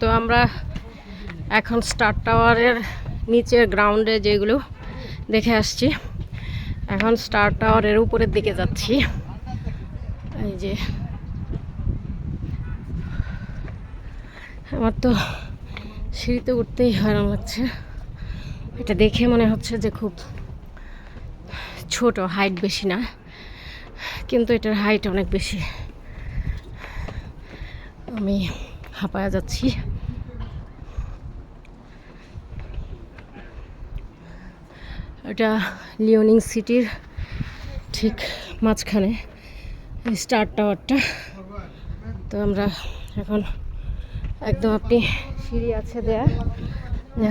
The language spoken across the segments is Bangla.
তো আমরা এখন স্টার টাওয়ারের নিচের গ্রাউন্ডে যেগুলো দেখে আসছি, এখন স্টার টাওয়ারের উপরের দিকে যাচ্ছি। এই যে আমার তো সিঁড়িতে উঠতেই হয়রান লাগছে। এটা দেখে মনে হচ্ছে যে খুব ছোট হাইট বেশি না, কিন্তু এটার হাইট অনেক বেশি। আমি হাঁপায়া যাচ্ছি। এটা লিওনিং সিটির ঠিক মাঝখানে স্টার টাওয়ারটা। তো আমরা এখন একদম আপনি সিঁড়ি আছে দেয়া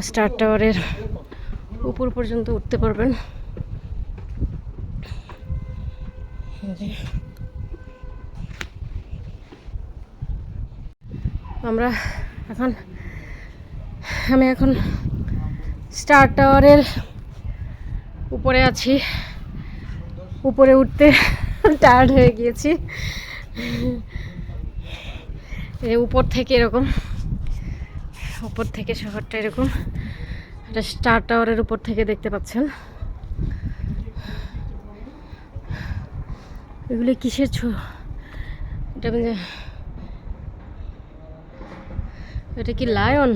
স্টার টাওয়ারের উপর পর্যন্ত উঠতে পারবেন। আমরা এখন আমি এখন স্টার টাওয়ারের উপরে আছি। উপরে উঠতে টায়ার্ড হয়ে গিয়েছি। উপর থেকে এরকম। উপর থেকে শহরটা এরকম। এটা স্টার টাওয়ারের উপর থেকে দেখতে পাচ্ছেন। এগুলি কিসের ছো? এটা এটা কি lion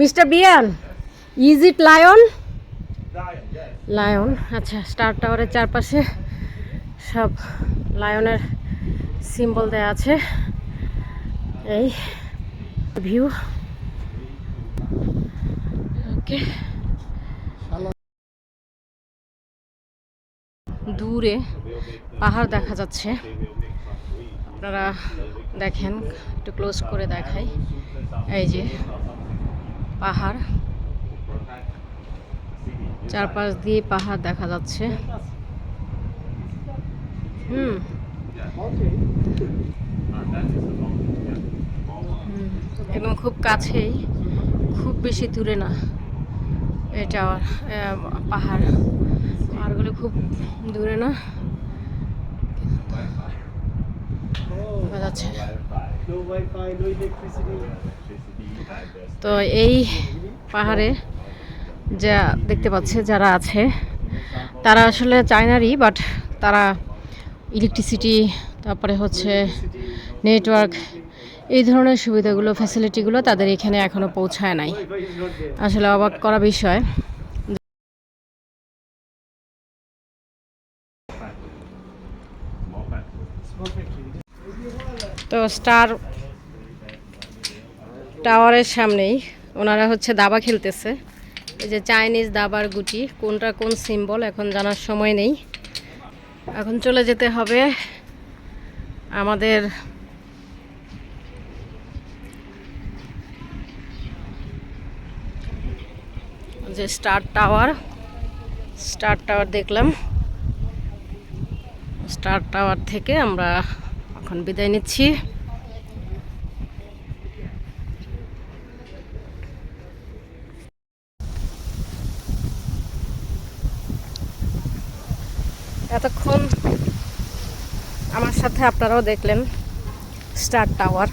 mister Beant is it lion lion আচ্ছা স্টার টাওয়ারের চারপাশে সব লায়নের সিম্বল দেয়া আছে। এই ভিউ। ওকে। দূরে পাহাড় দেখা যাচ্ছে। আপনারা দেখেন, একটু ক্লোজ করে দেখাই। এই যে পাহাড়। চারপাশ দিয়ে পাহাড় দেখা যাচ্ছে। হুম। একদম খুব কাছেই, খুব বেশি দূরে না এটা পাহাড়। পাহাড়গুলো খুব দূরে না. তো এই পাহাড়ে যা দেখতে পাচ্ছে যারা আছে, তারা আসলে চায়নারই বাট তারা ইলেকট্রিসিটি তারপরে হচ্ছে নেটওয়ার্ক এই ধরনের সুবিধাগুলো ফ্যাসিলিটিগুলো তাদের এখানে এখনও পৌঁছায় নাই. আসলে অবাক করা বিষয় তো স্টার টাওয়ারের সামনেই ওনারা হচ্ছে দাবা খেলতেছে এই যে চাইনিজ দাবার গুটি, কোনটা কোন সিম্বল এখন জানার সময় নেই। এখন চলে যেতে হবে আমাদের যে স্টার টাওয়ার। স্টার টাওয়ার দেখলাম। স্টার টাওয়ার থেকে আমরা এখন বিদায় নিচ্ছি। এতক্ষণ আমার সাথে আপনারাও দেখলেন স্টার টাওয়ার।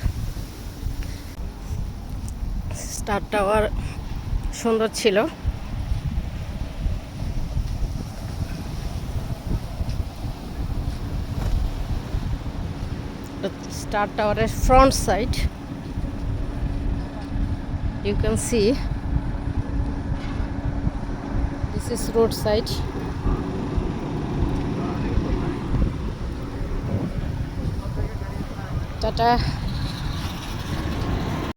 স্টার টাওয়ার সুন্দর ছিল। স্টার টাওয়ারের front side, you can see, this is road tata